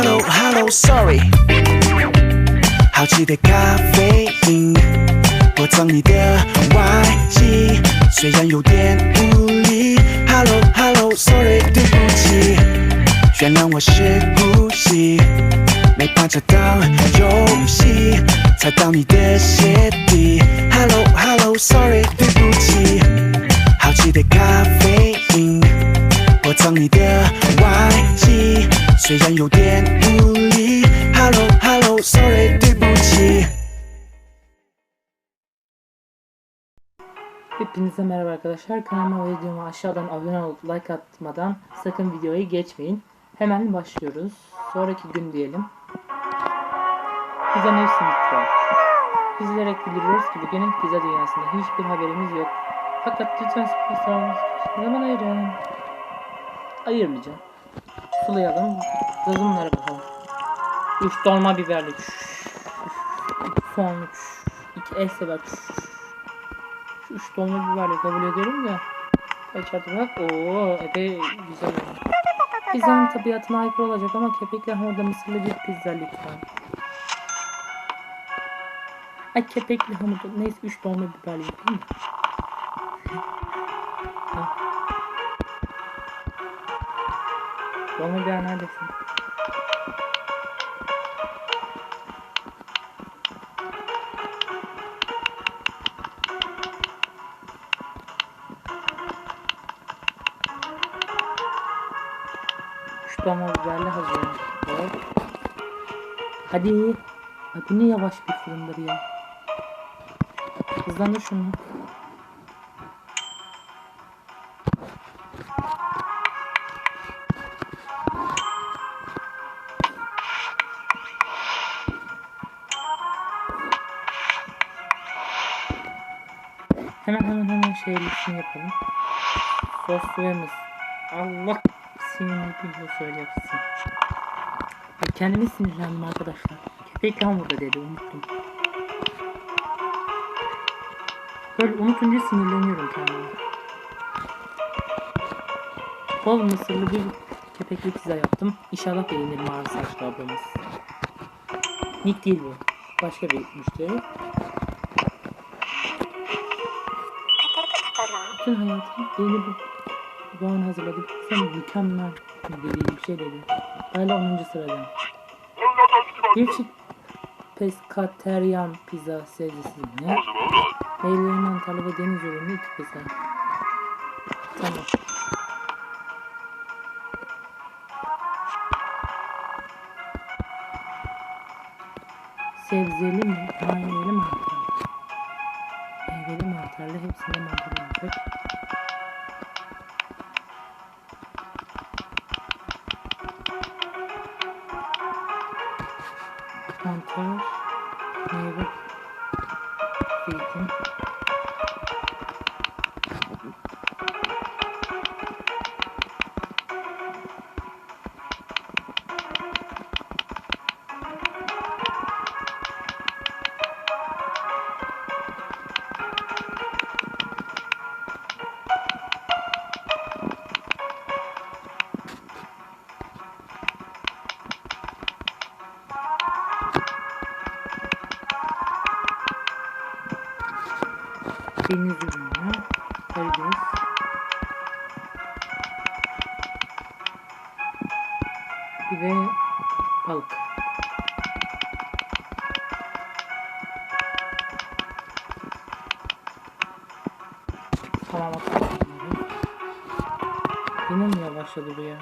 Hello Hello Sorry，好奇的咖啡因，我藏你的外形，虽然有点无力。Hello Hello Sorry，对不起，原谅我是故意，没办找到游戏，踩到你的鞋底。Hello Hello Sorry，对不起，好奇的咖啡。躲藏你的外形，虽然有点无力。Hello Hello Sorry，对不起。 Hepinize merhaba arkadaşlar. Kanalıma ve videoma aşağıdan abone olup like atmadan sakın videoyu geçmeyin. Hemen başlıyoruz. Sonraki gün diyelim. Pizza News Network. Üzülerek bildiriyoruz ki bugünün pizza dünyasında hiçbir haberimiz yok. Fakat lütfen sponsorlarımız zaman ayırın. Ayırmayacağım. Sulayalım. Yazımlara bakalım. 3 dolma biberli. Son 3. 2 el sever. Şu üç dolma biberle kabul ediyorum da. Kaç artı bak. Oo epey güzel. Pizzanın tabiatına aykırı olacak ama kepekli hamurda mısırlı bir pizza lütfen. Ay kepekli hamurda neyse 3 dolma biberli yapayım da. Dolma biber neredesin? Üç dolma biberli hazır. Hop. Hadi. Bu ne yavaş bir fırındır ya. Hızlandır şunu. Mısır. Allah sinirli bir söyle yapsın. Ay kendime sinirlendim arkadaşlar. Kepekli hamurda dedi unuttum. Böyle unutunca sinirleniyorum kendime. Bol mısırlı bir kepekli pizza yaptım. İnşallah beğenir mavi saçlı ablamız. Nick değil bu. Başka bir müşteri. Bütün hayatım yeni bir Doğan hazırladı. Sen mükemmel dediği bir şey dedi. Hala 10. sırada. Bir çift peskateryan pizza sevgisi ne? Meyveli mantarlı ve deniz ürünlü iki pizza. Tamam. Sebzeli Mantar, meyve, zeytin. Deniz ürünü, karides. Bir de balık. Tamam bakalım. Yine mi yavaşladı bu ya?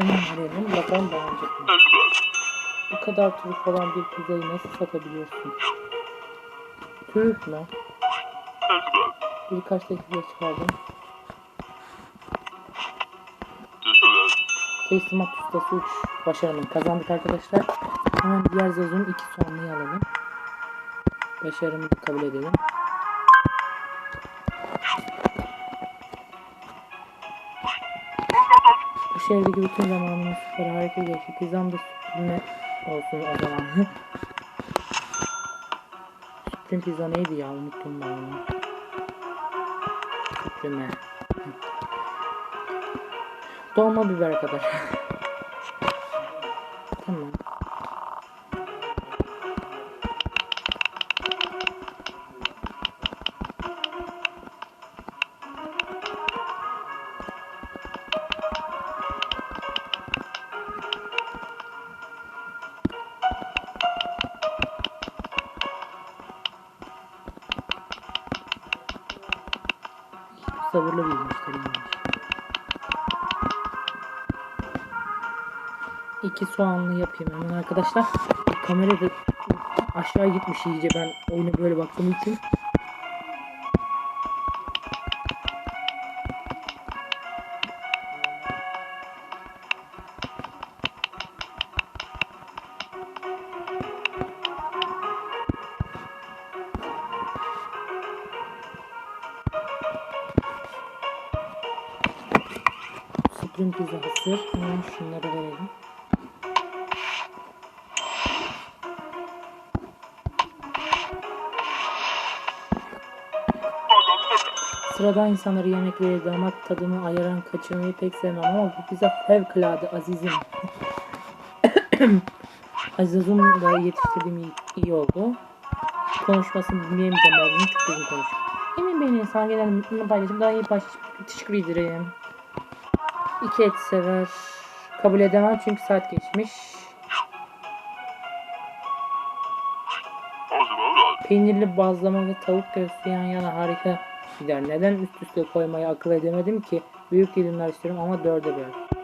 Hemen arayalım. Bakalım beğenecek mi? Bu kadar trüf olan bir pizzayı nasıl satabiliyorsun? Trüf mü? Birkaç dakika çıkardım. Teslimat ustası 3 başarımı kazandık arkadaşlar. Hemen diğer Zazun 2 sonluyu alalım. Başarımı kabul edelim. Şehirdeki bütün zamanımız süper harika geçti. Pizzam da süpürme olsun o zaman. Supreme pizza neydi ya unuttum ben onu. Supreme. Dolma biber kadar. Sabırlı bir müşteriymiş. İki soğanlı yapayım hemen arkadaşlar. Kamera da aşağı gitmiş iyice ben oyuna böyle baktığım için. Pizza hazır. Hemen şunları verelim. Sıradan insanları yemekleri damak tadımı ayıran kaçırmayı pek sevmem ama bu pizza fevkalade azizim. Azizim da yetiştirdiğim iyi, iyi oldu. Konuşmasını dinleyemeyeceğim ben bunu çok uzun konuşuyor. Emin beni insan genel mutluluğunu paylaşım daha iyi baş teşekkür ederim. İki et sever. Kabul edemem çünkü saat geçmiş. Peynirli bazlama ve tavuk göğsü yan yana harika gider. Neden üst üste koymayı akıl edemedim ki? Büyük dilimler istiyorum ama dörde böl.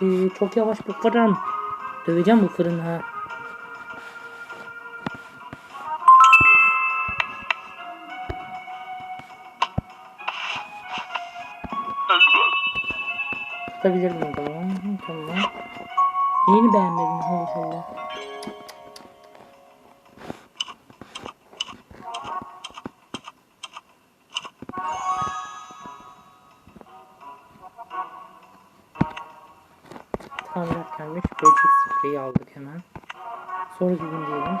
Hadi çok yavaş bu fırın. Döveceğim bu fırını ha. Tutabilirim o zaman. Tamam. Yeni beğenmedin Allah Allah. Hemen. Sonra gün diyelim.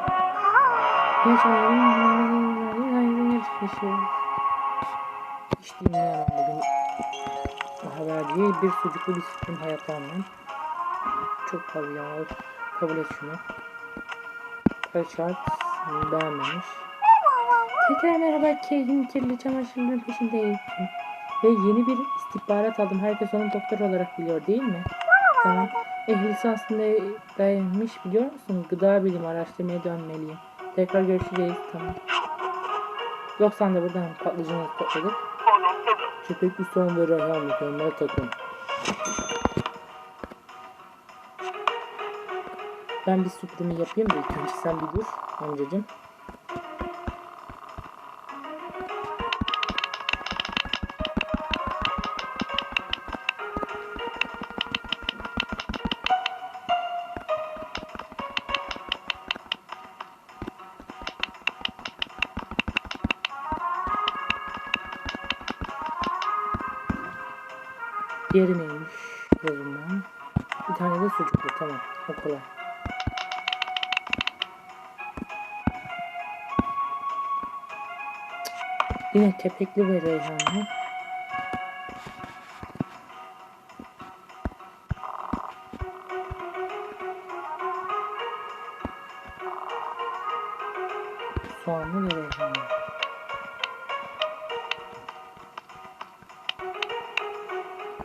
Hiç dinleyemem bugün. Haberciye bir sucuklu bir sütün hayat almam. Çok tabii ya. Kabul et şunu. Kaçart. Beğenmemiş. Tekrar merhaba Kevin kirli çamaşırların peşindeyim. Ve yeni bir istihbarat aldım. Herkes onu doktor olarak biliyor değil mi? Tamam. Eh lisansında dayanmış biliyor musun? Gıda bilimi araştırmaya dönmeliyim. Tekrar görüşeceğiz tamam. Yoksa da buradan patlıcanı topladık. Köpekli son ve Reyhan mükemmel takım. Ben bir süprümü yapayım da ilk önce sen bir dur amcacım. Neymiş? Yazılma. Bir tane de sucuklu tamam. O kolay. Yine kepekli ve reyhanlı.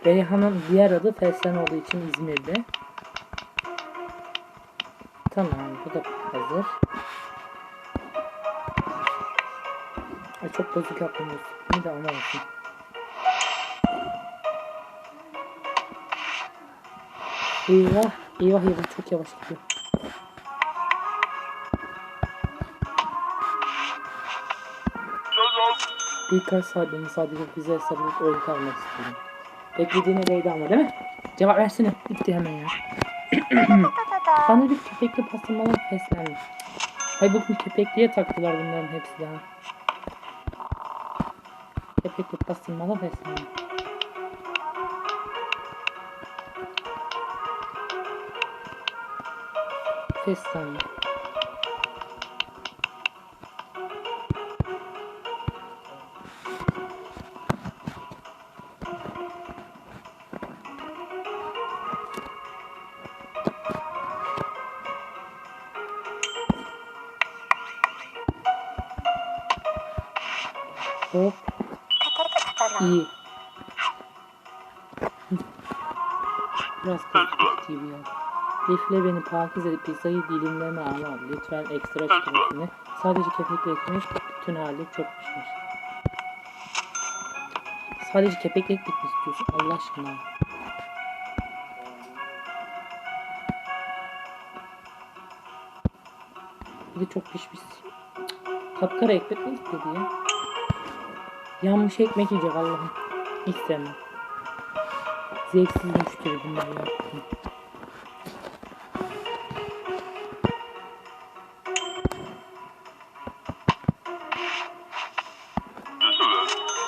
Reyhan'ın diğer adı fesleğen olduğu için İzmir'de. Tamam bu da hazır. Ay çok bozuk bu sütünü de ama olsun. Eyvah. Eyvah eyvah çok yavaş gidiyor. Birkaç saatliğine sadece bize sarılıp oyun kalmak istiyorum. Beklediğine değdi ama değil mi? Cevap versene. Bitti hemen ya. Bana bir köpekli pastırmalar feslendi. Hay bugün köpekliye taktılar bunların hepsi daha. Köpekli pastırmalar feslendi. Feslendi. Hop. İyi. Biraz korkunç gibi ya. Lifle beni pakiz edip pizzayı dilimleme ama lütfen ekstra çıkmasını. Sadece kepekle ekmek bütün hali çok pişmiş. Sadece kepekle ekmek mi istiyorsun Allah aşkına? Bir de çok pişmiş. Kapkara ekmek mi istedi ya? Yanmış ekmek yiyecek Allah'ım. İstemem. Zevksiz müşteri bunlar ya.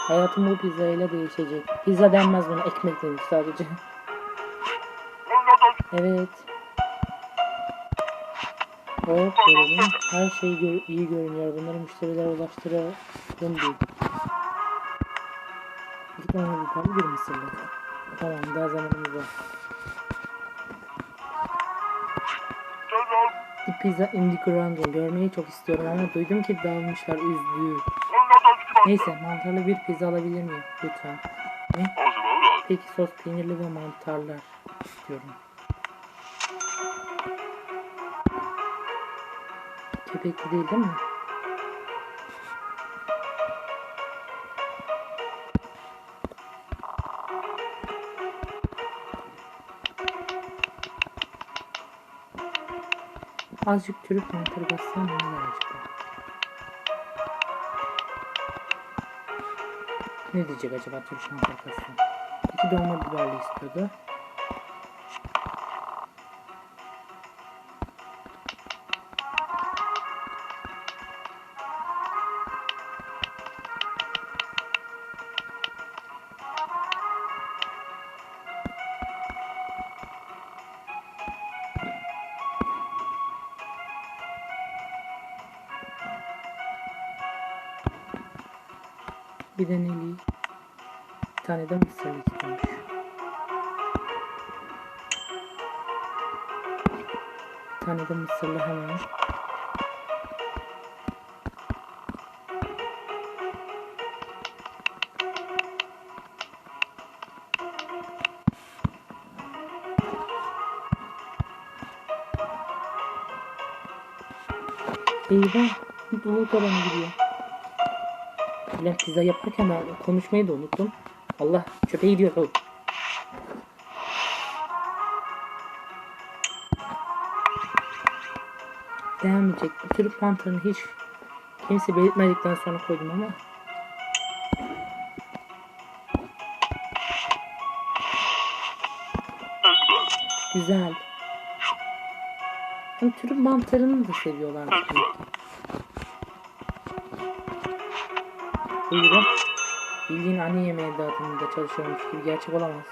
Hayatım bu pizza ile değişecek. Pizza denmez buna, ekmek denir sadece. evet. Hop verelim. Her şey gör- iyi görünüyor. Bunları müşterilere ulaştıralım değil. Bir tane bir mısırlı. Tamam daha zamanımız var. Bir pizza in the görmeyi çok istiyorum ama duydum ki dağılmışlar üzdü. Neyse mantarlı bir pizza alabilir miyim lütfen? Ne? Peki sos peynirli ve mantarlar istiyorum. Kepekli değil değil mi? Azıcık türüp mantarı bassam ne acaba? Ne diyecek acaba türüp mantar bassam? İki dolma biberli istiyordu. Bir de neli? Bir tane de mısırlı istiyormuş. Bir tane de mısırlı hemen. Eyvah! Mutluluk oranı gidiyor. Ulan pizza yaparken konuşmayı da unuttum. Allah çöpe gidiyor oğlum. Beğenmeyecek. Bu tür mantarını hiç kimse belirtmedikten sonra koydum ama. Güzel. Hem türü mantarını da seviyorlar. Buyurun. Bildiğin anne yemeği dağıtımında çalışıyormuş gibi gerçek olamaz.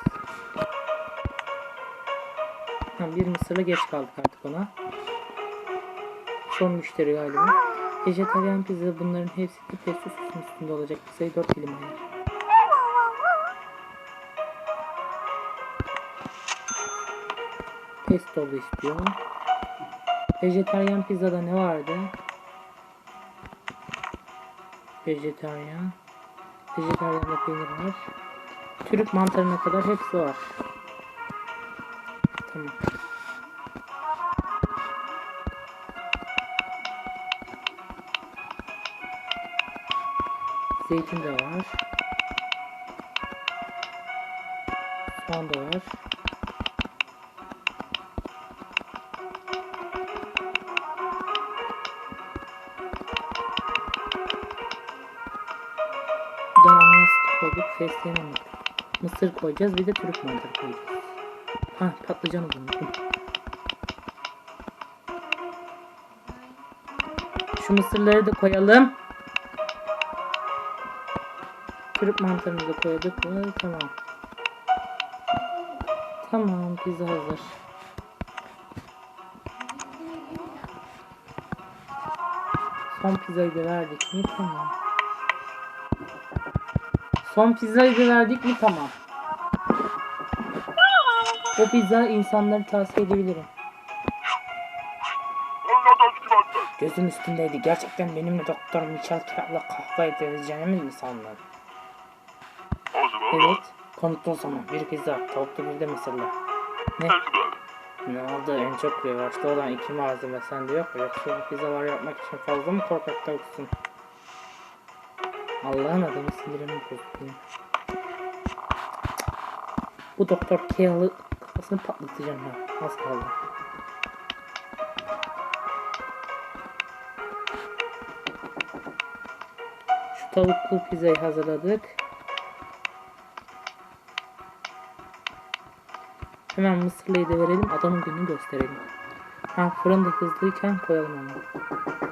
Bir mısırla geç kaldık artık ona. Son müşteri galiba. Vejetaryen pizza bunların hepsi pesto sosun üstünde olacak. Pizzayı 4 dilim ayır. Pestolu istiyor. Vejetaryen pizzada ne vardı? Vejetaryen. Vejetaryen de peynir var. Türk mantarına kadar hepsi var. Tamam. Zeytin de var. Soğan da var. Fesleğen. Mısır koyacağız bir de Türk mantarı koyacağız. Ha patlıcanı unuttum. Şu mısırları da koyalım. Türk mantarını da koyduk? Tamam. Tamam pizza hazır. Son pizzayı da verdik mi? Tamam. Son pizzayı da verdik mi? Tamam. O pizza insanları tavsiye edebilirim. Gözün üstündeydi. Gerçekten benimle Doktor Michel Kağıt'la kahve edeceğimi mi sandın? Evet. Kanıtlı o zaman. Bir pizza. Tavuklu bir de mısırlı. Ne? Ne oldu? En çok revaçta olan iki malzeme sende yok mu? Yoksa bu pizzalar yapmak için fazla mı korkak tavuksun? Allah'ın adamı sinirimi bozdu. Bu Doktor Kale'ı kafasını patlatacağım ha. Az kaldı. Şu tavuklu pizzayı hazırladık. Hemen mısırlıyı da verelim. Adamın gününü gösterelim. Ha fırında hızlıyken koyalım onu.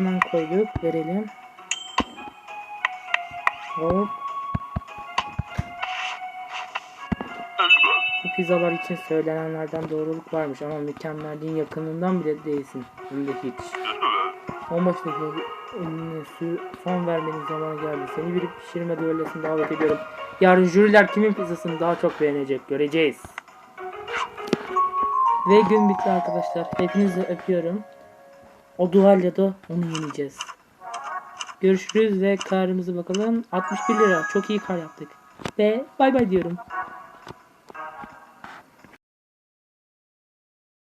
Hemen koyduk. Verelim. Hop. Bu pizzalar için söylenenlerden doğruluk varmış ama mükemmelliğin yakınından bile değilsin. Hem hiç. 15 dakika son vermenin zamanı geldi. Seni bir pişirme düellesine davet ediyorum. Yarın jüriler kimin pizzasını daha çok beğenecek göreceğiz. Ve gün bitti arkadaşlar. Hepinizi öpüyorum. O duayla da onu yeneceğiz. Görüşürüz ve karımızı bakalım. 61 lira. Çok iyi kar yaptık. Ve bay bay diyorum.